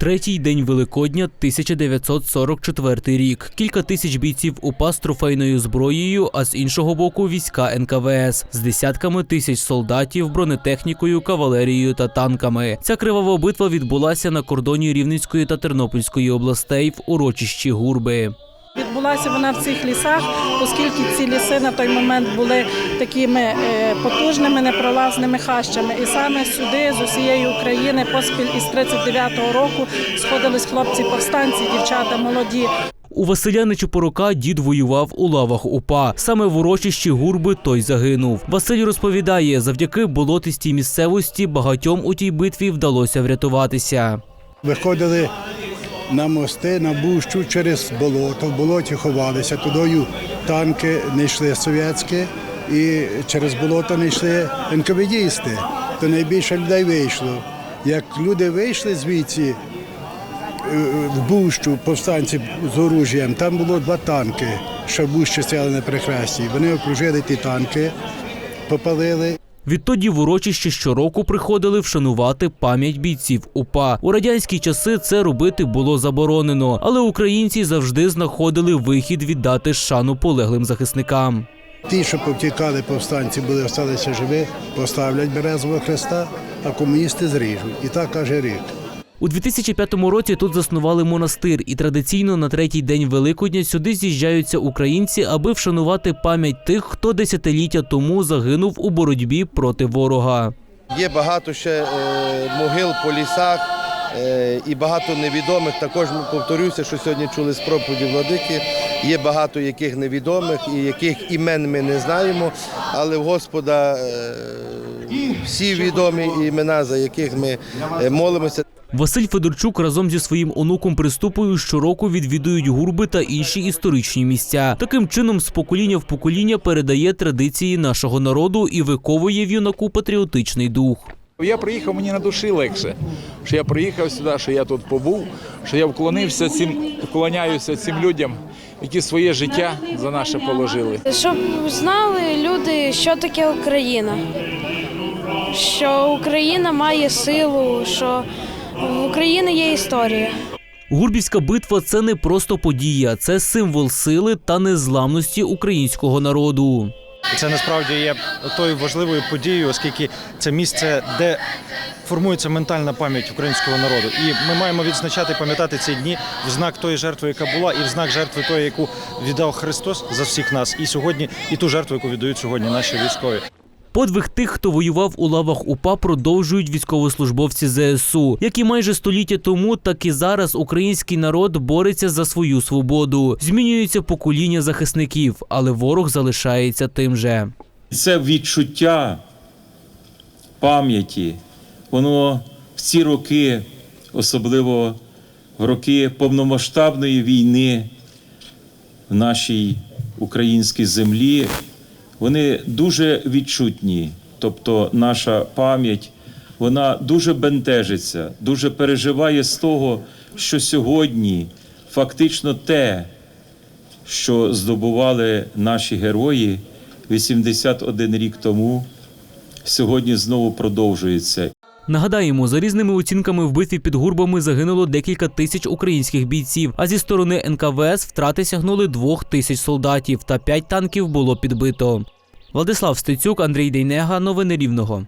Третій день Великодня, 1944 рік. Кілька тисяч бійців УПА з трофейною зброєю, а з іншого боку війська НКВС з десятками тисяч солдатів, бронетехнікою, кавалерією та танками. Ця кривава битва відбулася на кордоні Рівненської та Тернопільської областей в урочищі Гурби. Відбулася вона в цих лісах, оскільки ці ліси на той момент були такими е, потужними непролазними хащами. І саме сюди з усієї України поспіль із 39-го року сходились хлопці повстанці, дівчата молоді. У Василя Нечупорука дід воював у лавах УПА. Саме в урочищі гурби той загинув. Василь розповідає, завдяки болотистій місцевості багатьом у тій битві вдалося врятуватися. Виходили на мости, на бущу через болото, в болоті ховалися. Тудою танки не йшли совєтські і через болото не йшли НКВДісти. То найбільше людей вийшло. Як люди вийшли звідси е, в бущу, повстанці з оружієм, там було два танки, що в бущі стояли на перехресті. Вони окружили ті танки, попалили. Відтоді в урочище щороку приходили вшанувати пам'ять бійців УПА. У радянські часи це робити було заборонено, але українці завжди знаходили вихід віддати шану полеглим захисникам. Ті, що повтікали повстанці, були осталися живі, поставлять березового хреста, а комуністи зріжуть. І так каже рік. У 2005 році тут заснували монастир, і традиційно на третій день Великодня сюди з'їжджаються українці, аби вшанувати пам'ять тих, хто десятиліття тому загинув у боротьбі проти ворога. Є багато ще е, могил по лісах е, і багато невідомих. Також повторюся, що сьогодні чули з проповіді владики. Є багато яких невідомих і яких імен ми не знаємо, але в Господа е, всі відомі імена, за яких ми е, молимося. Василь Федорчук разом зі своїм онуком Приступою щороку відвідують гурби та інші історичні місця. Таким чином, з покоління в покоління передає традиції нашого народу і виковує в юнаку патріотичний дух. Я приїхав, мені на душі легше, що я приїхав сюди, що я тут побув, що я вклонився цим, вклоняюся цим людям, які своє життя за наше положили. Щоб знали люди, що таке Україна, що Україна має силу, що в Україні є історія. Гурбівська битва це не просто подія, це символ сили та незламності українського народу. Це насправді є тою важливою подією, оскільки це місце, де формується ментальна пам'ять українського народу. І ми маємо відзначати, пам'ятати ці дні в знак тої жертви, яка була, і в знак жертви тої, яку віддав Христос за всіх нас, і сьогодні, і ту жертву, яку віддають сьогодні наші військові. Подвиг тих, хто воював у лавах УПА, продовжують військовослужбовці ЗСУ, як і майже століття тому, так і зараз український народ бореться за свою свободу. Змінюються покоління захисників, але ворог залишається тим же. Це відчуття пам'яті, воно в ці роки, особливо в роки повномасштабної війни в нашій українській землі, вони дуже відчутні. Тобто наша пам'ять, вона дуже бентежиться, дуже переживає з того, що сьогодні фактично те, що здобували наші герої 81 рік тому, сьогодні знову продовжується. Нагадаємо, за різними оцінками в битві під гурбами загинуло декілька тисяч українських бійців. А зі сторони НКВС втрати сягнули двох тисяч солдатів та п'ять танків було підбито. Владислав Стецюк, Андрій Дейнега. Новини Рівного.